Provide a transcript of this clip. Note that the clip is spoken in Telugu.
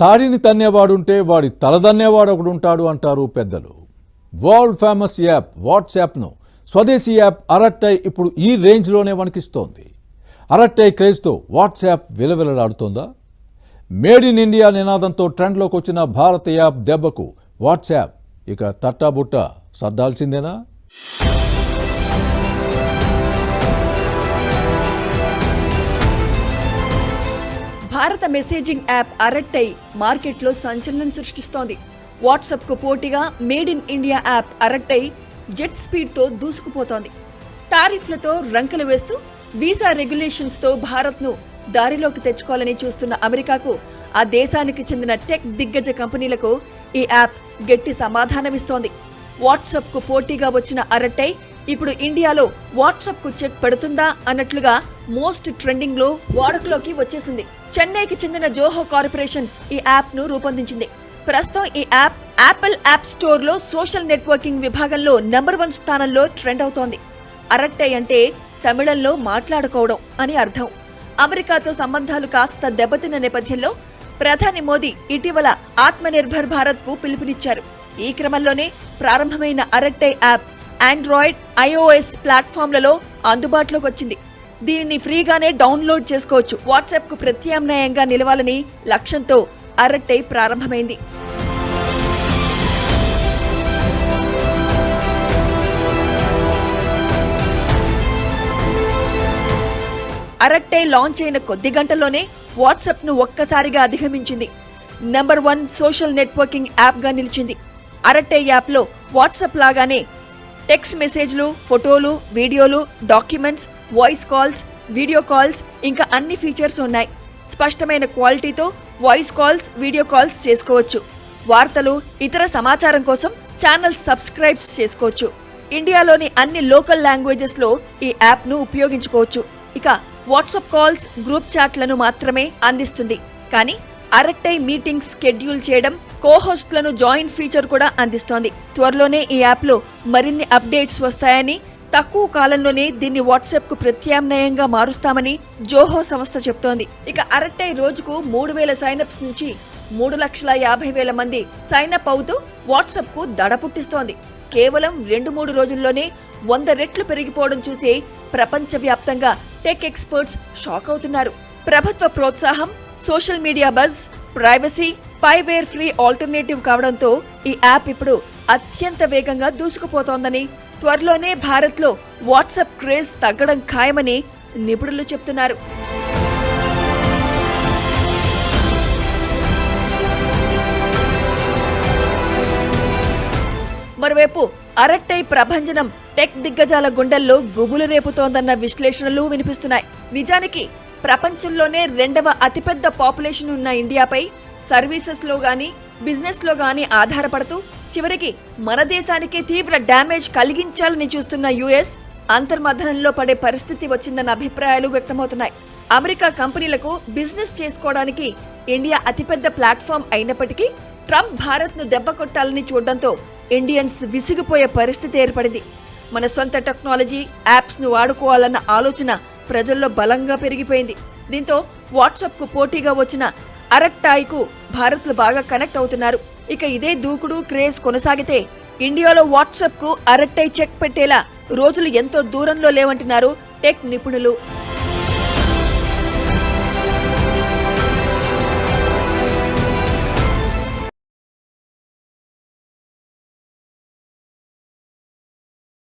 తాడిని తన్నేవాడుంటే వాడి తలదన్నేవాడు ఒకడు ఉంటాడు అంటారు పెద్దలు. వరల్డ్ ఫేమస్ యాప్ వాట్సాప్ను స్వదేశీ యాప్ అరట్టై ఇప్పుడు ఈ రేంజ్లోనే వణికిస్తోంది. అరట్టై క్రేజ్తో వాట్సాప్ విలవిలలాడుతోందా? మేడ్ ఇన్ ఇండియా నినాదంతో ట్రెండ్లోకి వచ్చిన భారత యాప్ దెబ్బకు వాట్సాప్ ఇక తట్టాబుట్ట సర్దాల్సిందేనా? భారత మెసేజింగ్ యాప్ అరట్టై మార్కెట్లో సంచలనం సృష్టిస్తోంది. వాట్సాప్కు పోటీగా made in India app Arattai jet స్పీడ్తో దూసుకుపోతోంది. టారిఫ్లతో రంకెలు వేస్తూ వీసా రెగ్యులేషన్స్తో భారత్ను దారిలోకి తెచ్చుకోవాలని చూస్తున్న అమెరికాకు ఆ దేశానికి చెందిన టెక్ దిగ్గజ కంపెనీలకు ఈ యాప్ గట్టి సమాధానమిస్తోంది. వాట్సాప్కు పోటీగా వచ్చిన అరట్టై ఇప్పుడు ఇండియాలో వాట్సాప్కు చెక్ పెడుతుందా అన్నట్లుగా మోస్ట్ ట్రెండింగ్లో వాడుకలోకి వచ్చేసింది. చెన్నైకి చెందిన జోహో కార్పొరేషన్ ఈ యాప్ను రూపొందించింది. ప్రస్తుతం ఈ యాప్ యాపిల్ యాప్ స్టోర్లో సోషల్ నెట్వర్కింగ్ విభాగంలో నెంబర్ వన్ స్థానంలో ట్రెండ్ అవుతోంది. అరట్టై అంటే తమిళంలో మాట్లాడుకోవడం అని అర్థం. అమెరికాతో సంబంధాలు కాస్త దెబ్బతిన్న నేపథ్యంలో ప్రధాని మోదీ ఇటీవల ఆత్మనిర్భర్ భారత్కు పిలుపునిచ్చారు. ఈ క్రమంలోనే ప్రారంభమైన అరట్టై యాప్ ఆండ్రాయిడ్ ఐఓఎస్ ప్లాట్ఫామ్లలో అందుబాటులోకి వచ్చింది. దీనిని ఫ్రీగానే డౌన్లోడ్ చేసుకోవచ్చు. వాట్సాప్కు ప్రత్యామ్నాయంగా నిలవాలని లక్ష్యంతో అరట్టై ప్రారంభమైంది. అరట్టై లాంచ్ అయిన కొద్ది గంటల్లోనే వాట్సాప్ను ఒక్కసారిగా అధిగమించింది. నెంబర్ వన్ సోషల్ నెట్వర్కింగ్ యాప్గా నిలిచింది. అరట్టై యాప్లో వాట్సాప్ లాగానే టెక్స్ట్ మెసేజ్లు ఫోటోలు వీడియోలు documents voice calls video calls ఇంకా అన్ని ఫీచర్స్ ఉన్నాయి. స్పష్టమైన క్వాలిటీతో వాయిస్ కాల్స్ వీడియో కాల్స్ చేసుకోవచ్చు. వార్తలు ఇతర సమాచారం కోసం ఛానల్ సబ్స్క్రైబ్స్ చేసుకోవచ్చు. ఇండియాలోని అన్ని లోకల్ లాంగ్వేజెస్లో ఈ యాప్ను ఉపయోగించుకోవచ్చు. ఇక వాట్సాప్ కాల్స్ గ్రూప్ చాట్లను మాత్రమే అందిస్తుంది. కానీ అరట్టై మీటింగ్స్ షెడ్యూల్ చేయడం కోహోస్ట్లను జాయిన్ ఫీచర్ కూడా అందిస్తోంది. త్వరలోనే ఈ యాప్లో మరిన్ని అప్డేట్స్ వస్తాయని తక్కువ కాలంలోనే దీన్ని వాట్సాప్కు ప్రత్యామ్నాయంగా మారుస్తామని జోహో సంస్థ చెప్తోంది. ఇక అరట్టై రోజుకు మూడు వేల సైనప్స్ నుంచి మూడు లక్షల యాభై వేల మంది సైనప్ అవుతూ వాట్సాప్కు దడ పుట్టిస్తోంది. కేవలం రెండు మూడు రోజుల్లోనే వంద రెట్లు పెరిగిపోవడం చూసి ప్రపంచవ్యాప్తంగా టెక్ ఎక్స్పర్ట్స్ షాక్ అవుతున్నారు. ప్రభుత్వ ప్రోత్సాహం social media buzz privacy spyware free alternative కావడంతో ఈ యాప్ ఇప్పుడు అత్యంత వేగంగా దూసుకుపోతోందని త్వరలోనే భారత్లో వాట్సాప్ క్రేజ్ తగ్గడం ఖాయమని నిపుణులు చెప్తున్నారు. మరోవైపు అరట్టై ప్రభంజనం టెక్ దిగ్గజాల గుండెల్లో గుబులు రేపుతోందన్న విశ్లేషణలు వినిపిస్తున్నాయి. నిజానికి ప్రపంచంలోనే రెండవ అతిపెద్ద పాపులేషన్ ఉన్న ఇండియాపై సర్వీసెస్లో కానీ బిజినెస్లో కానీ ఆధారపడుతూ చివరికి మన దేశానికి తీవ్ర డ్యామేజ్ కలిగించాలని చూస్తున్న యుఎస్ అంతర్మథనంలో పడే పరిస్థితి వచ్చిందన్న అభిప్రాయాలు వ్యక్తమవుతున్నాయి. అమెరికా కంపెనీలకు బిజినెస్ చేసుకోవడానికి ఇండియా అతిపెద్ద ప్లాట్ఫామ్ అయినప్పటికీ ట్రంప్ భారత్ను దెబ్బ కొట్టాలని చూడడంతో ఇండియన్స్ విసిగిపోయే పరిస్థితి ఏర్పడింది. మన సొంత టెక్నాలజీ యాప్స్ను వాడుకోవాలన్న ఆలోచన ప్రజల్లో బలంగా పెరిగిపోయింది. దీంతో వాట్సాప్కు పోటీగా వచ్చిన అరక్టాయ్కు భారత్లు బాగా కనెక్ట్ అవుతున్నారు. ఇక ఇదే దూకుడు క్రేజ్ కొనసాగితే ఇండియాలో వాట్సాప్కు అరట్టై చెక్ పెట్టేలా రోజులు ఎంతో దూరంలో లేవంటున్నారు టెక్ నిపుణులు.